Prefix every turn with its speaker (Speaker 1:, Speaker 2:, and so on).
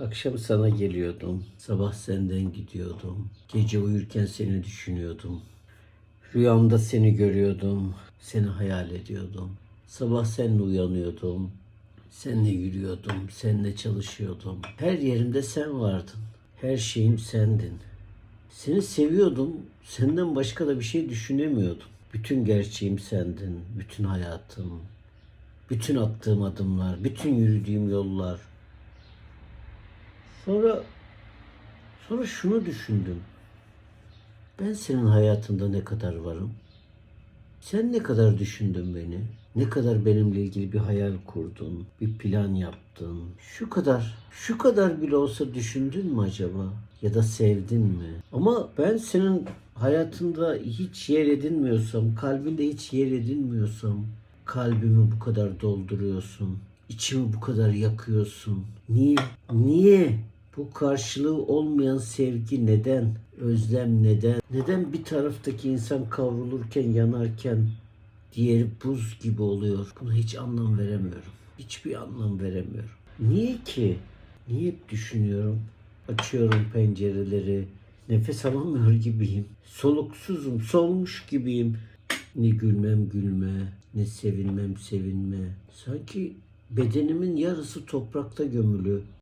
Speaker 1: Akşam sana geliyordum. Sabah senden gidiyordum. Gece uyurken seni düşünüyordum. Rüyamda seni görüyordum. Seni hayal ediyordum. Sabah seninle uyanıyordum. Seninle yürüyordum. Seninle çalışıyordum. Her yerimde sen vardın. Her şeyim sendin. Seni seviyordum. Senden başka da bir şey düşünemiyordum. Bütün gerçeğim sendin. Bütün hayatım. Bütün attığım adımlar. Bütün yürüdüğüm yollar. Sonra sonra şunu düşündüm. Ben senin hayatında ne kadar varım? Sen ne kadar düşündün beni? Ne kadar benimle ilgili bir hayal kurdun, bir plan yaptın? Şu kadar, şu kadar bile olsa düşündün mü acaba? Ya da sevdin mi? Ama ben senin hayatında hiç yer edinmiyorsam, kalbinde hiç yer edinmiyorsam, kalbimi bu kadar dolduruyorsun, içimi bu kadar yakıyorsun. Niye? Niye? Bu karşılığı olmayan sevgi neden? Özlem neden? Neden bir taraftaki insan kavrulurken, yanarken diğeri buz gibi oluyor? Buna hiç anlam veremiyorum. Hiçbir anlam veremiyorum. Niye ki? Niye hep düşünüyorum? Açıyorum pencereleri. Nefes alamıyor gibiyim. Soluksuzum, solmuş gibiyim. Ne gülmem gülme, ne sevinmem sevinme. Sanki bedenimin yarısı toprakta gömülü.